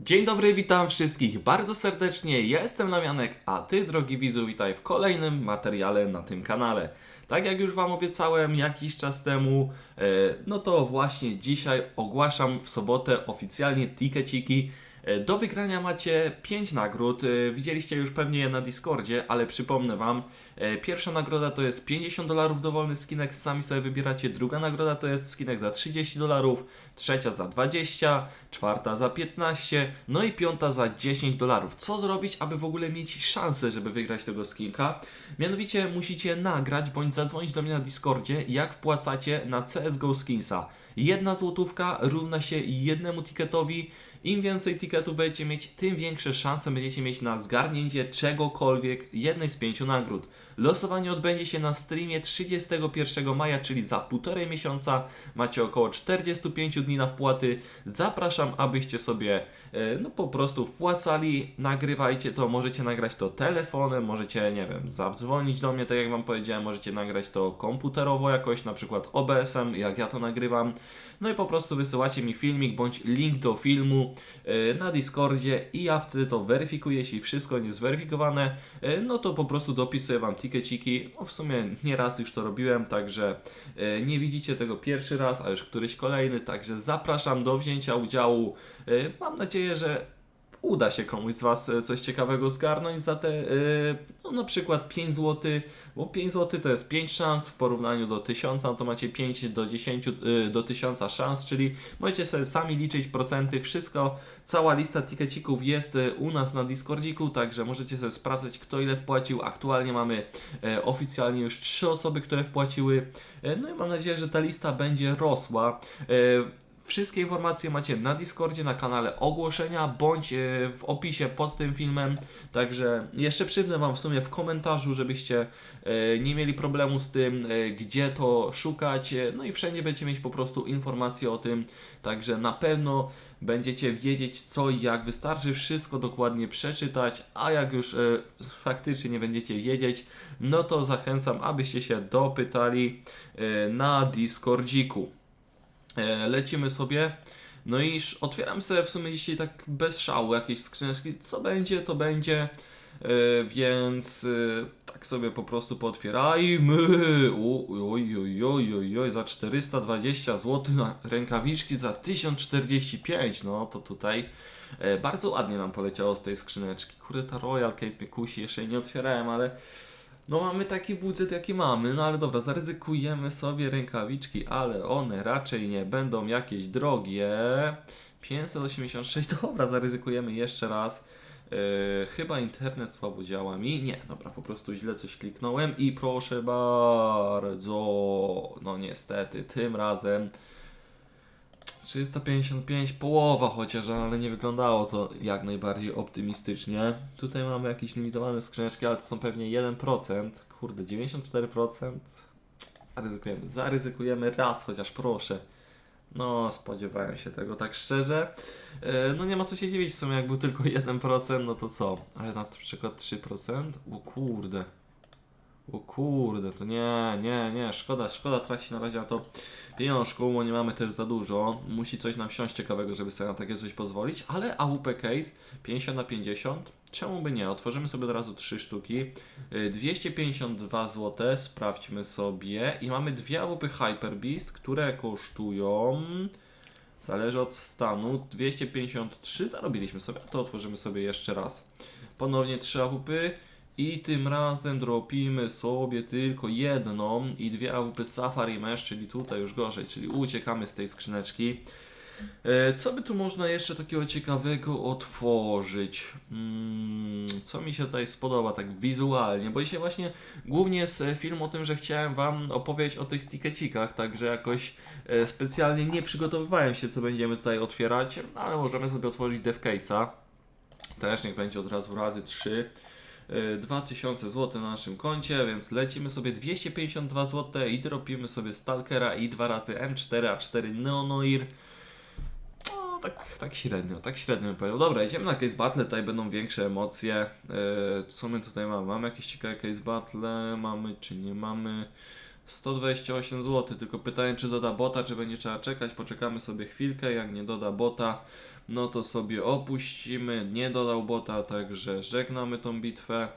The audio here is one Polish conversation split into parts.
Dzień dobry, witam wszystkich bardzo serdecznie. Ja jestem Lamianek, a Ty, drogi widzu, witaj w kolejnym materiale na tym kanale. Tak jak już Wam obiecałem jakiś czas temu, e, no to właśnie dzisiaj ogłaszam w sobotę oficjalnie tikeciki. E, Do wygrania macie 5 nagród. E, Widzieliście już pewnie je na Discordzie, ale przypomnę Wam. e, Pierwsza nagroda to jest 50 dolarów dowolny skinek, sami sobie wybieracie. Druga nagroda to jest skinek za 30 dolarów, trzecia za 20, czwarta za 15, no i piąta za 10 dolarów. Co zrobić, aby w ogóle mieć szansę, żeby wygrać tego skinka? Mianowicie musicie nagrać bądź zadzwonić do mnie na Discordzie, jak wpłacacie na CSGO Skinsa. Jedna złotówka równa się jednemu tiketowi. Im więcej tiketów będziecie mieć, tym większe szanse będziecie mieć na zgarnięcie czegokolwiek, jednej z pięciu nagród. Losowanie odbędzie się na streamie 31 maja, czyli za półtorej miesiąca. Macie około 45 dni na wpłaty. Zapraszam, abyście sobie e, no po prostu wpłacali, nagrywajcie to, możecie nagrać to telefonem, możecie, nie wiem, zadzwonić do mnie, tak jak Wam powiedziałem, możecie nagrać to komputerowo jakoś, na przykład OBS-em, jak ja to nagrywam. No i po prostu wysyłacie mi filmik bądź link do filmu na Discordzie i ja wtedy to weryfikuję, jeśli wszystko jest zweryfikowane, e, no to po prostu dopisuję Wam tikeciki. No w sumie nieraz już to robiłem, także e, nie widzicie tego pierwszy raz, a już któryś kolejny, także zapraszam do wzięcia udziału. E, Mam nadzieję, że uda się komuś z Was e, coś ciekawego zgarnąć za te, e, no na przykład 5 zł, bo 5 zł to jest 5 szans w porównaniu do 1000, no to macie 5 do 10 e, do 1000 szans, czyli możecie sobie sami liczyć procenty, wszystko, cała lista tikecików jest u nas na Discordiku, także możecie sobie sprawdzać kto ile wpłacił. Aktualnie mamy oficjalnie już 3 osoby, które wpłaciły, no i mam nadzieję, że ta lista będzie rosła. Wszystkie informacje macie na Discordzie, na kanale ogłoszenia, bądź e, w opisie pod tym filmem. Także jeszcze przypnę Wam w sumie w komentarzu, żebyście e, nie mieli problemu z tym, e, gdzie to szukać. No i wszędzie będziecie mieć po prostu informacje o tym. Także na pewno będziecie wiedzieć co i jak. Wystarczy wszystko dokładnie przeczytać, a jak już faktycznie nie będziecie wiedzieć, no to zachęcam, abyście się dopytali na Discordziku. E, lecimy sobie. No i otwieram sobie w sumie dzisiaj tak bez szału jakieś skrzyneczki. Co będzie, to będzie. E, więc e, tak sobie po prostu pootwierajmy. O, Oj, oj, oj, oj, oj, za 420 zł na rękawiczki za 1045. No to tutaj e, bardzo ładnie nam poleciało z tej skrzyneczki. Kurde, ta Royal Case mnie kusi, jeszcze jej nie otwierałem, ale no mamy taki budżet jaki mamy, no ale dobra, zaryzykujemy sobie rękawiczki, ale one raczej nie będą jakieś drogie. 586, dobra, zaryzykujemy jeszcze raz. Yy, chyba internet słabo działa mi. Nie, dobra, po prostu źle coś kliknąłem i proszę bardzo. No niestety, tym razem 355, połowa chociaż, ale nie wyglądało to jak najbardziej optymistycznie. Tutaj mamy jakieś limitowane skrzyneczki, ale to są pewnie 1%. Kurde, 94%. Zaryzykujemy, zaryzykujemy raz chociaż, proszę. No, spodziewałem się tego, tak szczerze. E, No nie ma co się dziwić, w sumie jak był tylko 1%, no to co? Ale na przykład 3%? O kurde. O kurde, to nie, nie, nie, szkoda, szkoda tracić na razie na to pieniążku, bo nie mamy też za dużo. Musi coś nam wsiąść ciekawego, żeby sobie na takie coś pozwolić, ale AWP case 50 na 50, czemu by nie? Otworzymy sobie od razu 3 sztuki. Y, 252 zł, sprawdźmy sobie i mamy dwie AWP Hyper Beast, które kosztują Zależy od stanu. 253 zarobiliśmy sobie, to otworzymy sobie jeszcze raz. Ponownie 3 AWP i tym razem dropimy sobie tylko jedną i dwie AWP Safari Mesh, czyli tutaj już gorzej, czyli uciekamy z tej skrzyneczki. E, Co by tu można jeszcze takiego ciekawego otworzyć? Mm, co mi się tutaj spodoba tak wizualnie? Bo dzisiaj właśnie głównie jest e, film o tym, że chciałem Wam opowiedzieć o tych tikecikach, także jakoś e, specjalnie nie przygotowywałem się, co będziemy tutaj otwierać, no, ale możemy sobie otworzyć DevCase'a. Też niech będzie od razu razy 3. E, 2000 zł na naszym koncie, więc lecimy sobie 252 zł i dropimy sobie Stalkera i dwa razy M4, A4 Neonoir. No, tak, tak średnio, tak średnio bym powiedział. Dobra, idziemy na case battle, tutaj będą większe emocje. Yy, co my tutaj mamy? Mamy jakieś ciekawe case battle? Mamy czy nie mamy? 128 zł, tylko pytanie czy doda bota, czy będzie trzeba czekać. Poczekamy sobie chwilkę, jak nie doda bota, no to sobie opuścimy, nie dodał bota, także żegnamy tą bitwę.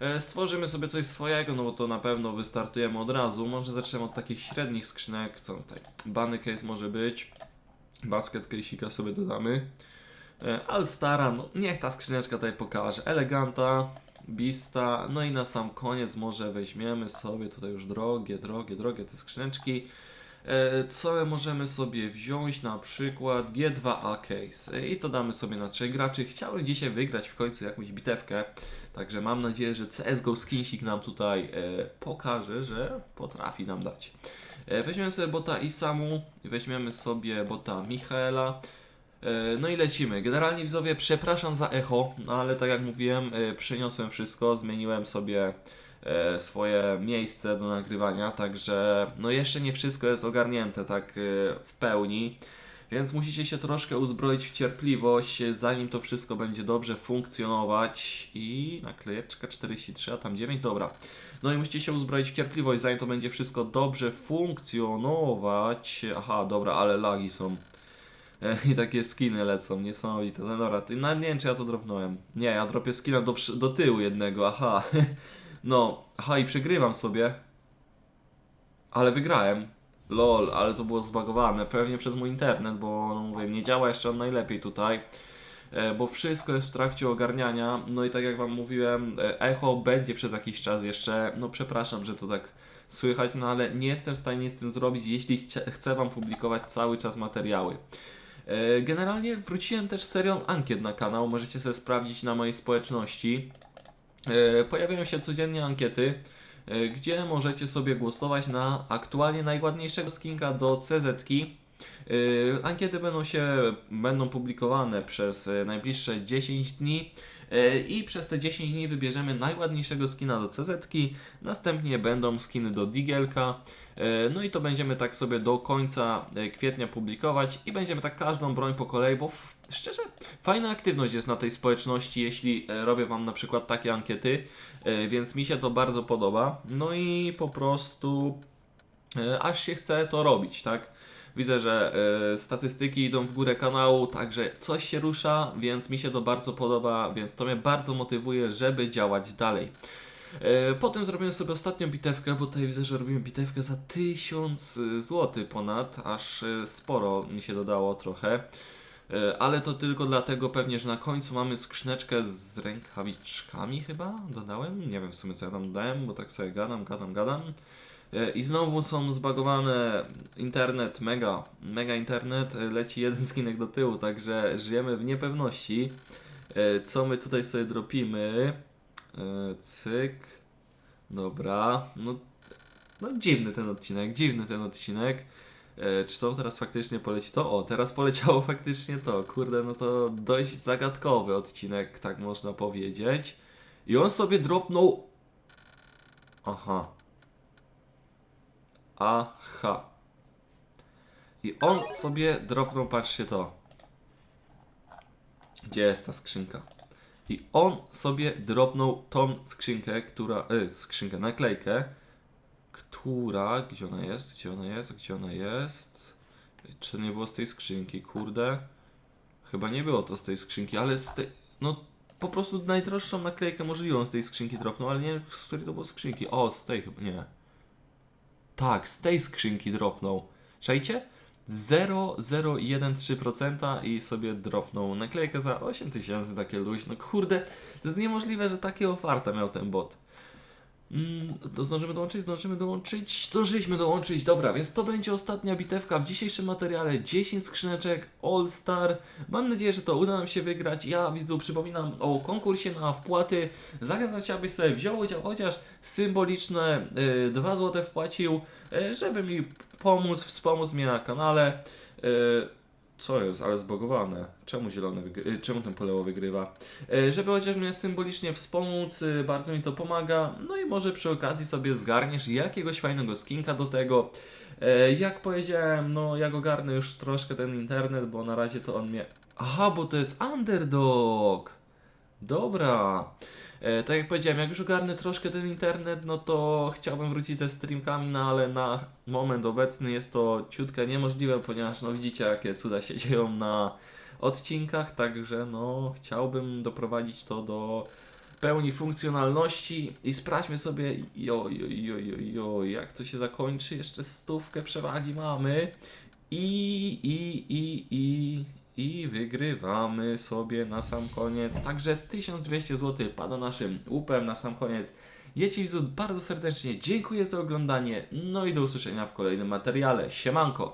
E, Stworzymy sobie coś swojego, no bo to na pewno wystartujemy od razu. Może zaczniemy od takich średnich skrzynek, co tutaj, bany case może być, basket case'ika sobie dodamy. E, Alstara, no niech ta skrzyneczka tutaj pokaże, eleganta, Bista, no i na sam koniec może weźmiemy sobie tutaj już drogie, drogie, drogie te skrzyneczki. E, Co my możemy sobie wziąć? Na przykład G2A Case E, i to damy sobie na trzech graczy. Chciałem dzisiaj wygrać w końcu jakąś bitewkę, także mam nadzieję, że CSGO Skinsik nam tutaj e, pokaże, że potrafi nam dać. Weźmiemy sobie bota Isamu, weźmiemy sobie bota Michaela. E, No i lecimy. Generalnie widzowie, przepraszam za echo, no ale tak jak mówiłem, e, przeniosłem wszystko, zmieniłem sobie e, swoje miejsce do nagrywania, także no jeszcze nie wszystko jest ogarnięte tak w pełni, więc musicie się troszkę uzbroić w cierpliwość, zanim to wszystko będzie dobrze funkcjonować i naklejeczka 43, a tam 9, dobra. No i musicie się uzbroić w cierpliwość, zanim to będzie wszystko dobrze funkcjonować. Aha, dobra, ale lagi są. I takie skiny lecą, niesamowite. No dobra, ty, no, nie wiem czy ja to dropnąłem. Nie, ja dropię skina do, do tyłu jednego, aha. No, aha i przegrywam sobie. Ale wygrałem. Lol, ale to było zbagowane. Pewnie przez mój internet, bo no mówię, nie działa jeszcze on najlepiej tutaj. E, Bo wszystko jest w trakcie ogarniania. No i tak jak wam mówiłem, e, echo będzie przez jakiś czas jeszcze. No przepraszam, że to tak słychać, no ale nie jestem w stanie nic z tym zrobić, jeśli chcę wam publikować cały czas materiały. E, Generalnie wróciłem też serią ankiet na kanał, możecie sobie sprawdzić na mojej społeczności. E, Pojawiają się codziennie ankiety, e, gdzie możecie sobie głosować na aktualnie najładniejszego skinka do CZ-ki. E, Ankiety będą się będą publikowane przez e, najbliższe 10 dni e, i przez te 10 dni wybierzemy najładniejszego skina do CZ-ki. Następnie będą skiny do Digelka. No i to będziemy tak sobie do końca kwietnia publikować i będziemy tak każdą broń po kolei, bo szczerze fajna aktywność jest na tej społeczności, jeśli robię Wam na przykład takie ankiety, więc mi się to bardzo podoba. No i po prostu aż się chce to robić, tak? Widzę, że e, statystyki idą w górę kanału, także coś się rusza, więc mi się to bardzo podoba, więc to mnie bardzo motywuje, żeby działać dalej. E, Potem zrobimy sobie ostatnią bitewkę, bo tutaj widzę, że robimy bitewkę za 1000 zł ponad, aż e, sporo mi się dodało trochę. E, Ale to tylko dlatego pewnie, że na końcu mamy skrzyneczkę z rękawiczkami chyba dodałem. Nie wiem w sumie co ja tam dodałem, bo tak sobie gadam, gadam, gadam. E, I znowu są zbagowane internet, mega, mega internet, e, leci jeden skinek do tyłu, także żyjemy w niepewności. E, Co my tutaj sobie dropimy? Cyk. Dobra. No, no dziwny ten odcinek, dziwny ten odcinek. Czy to teraz faktycznie poleci to? O, teraz poleciało faktycznie to. Kurde, no to dość zagadkowy odcinek, tak można powiedzieć. I on sobie dropnął. Aha. Aha. I on sobie dropnął, patrzcie to. Gdzie jest ta skrzynka? I on sobie dropnął tą skrzynkę, która. Y, skrzynkę, naklejkę, która. Gdzie ona jest? Gdzie ona jest? Gdzie ona jest? Czy to nie było z tej skrzynki? Kurde. Chyba nie było to z tej skrzynki, ale z tej. No po prostu najdroższą naklejkę możliwą z tej skrzynki dropnął, ale nie wiem z której to było skrzynki. O, z tej chyba, nie. Tak, z tej skrzynki dropnął. Czajcie? 0,013% i sobie dropnął naklejkę za 8000, takie luźno. Kurde, to jest niemożliwe, że takiego farta miał ten bot. Mm, to zdążymy dołączyć, zdążymy dołączyć, zdążyliśmy dołączyć, dobra, więc to będzie ostatnia bitewka w dzisiejszym materiale, 10 skrzyneczek All Star, mam nadzieję, że to uda nam się wygrać, ja widzu przypominam o konkursie na wpłaty, zachęcam Cię, abyś sobie wziął udział, chociaż symboliczne y, 2 zł wpłacił, y, żeby mi pomóc, wspomóc mnie na kanale, y, co jest, ale zbogowane. Czemu zielony y, czemu ten poleo wygrywa? E, Żeby chociaż mnie symbolicznie wspomóc, y, bardzo mi to pomaga. No i może przy okazji sobie zgarniesz jakiegoś fajnego skinka do tego. Jak powiedziałem, no jak ogarnę już troszkę ten internet, bo na razie to on mnie... Aha, bo to jest underdog! Dobra. E, tak jak powiedziałem, jak już ogarnę troszkę ten internet, no to chciałbym wrócić ze streamkami, no ale na moment obecny jest to ciutkę niemożliwe, ponieważ no widzicie jakie cuda się dzieją na odcinkach, także no chciałbym doprowadzić to do pełni funkcjonalności i sprawdźmy sobie jo, jo, jo, jo, jo, jak to się zakończy, jeszcze stówkę przewagi mamy i, i, i, i, i wygrywamy sobie na sam koniec, także 1200 zł pada naszym łupem na sam koniec. Ja Ci bardzo serdecznie dziękuję za oglądanie, no i do usłyszenia w kolejnym materiale. Siemanko!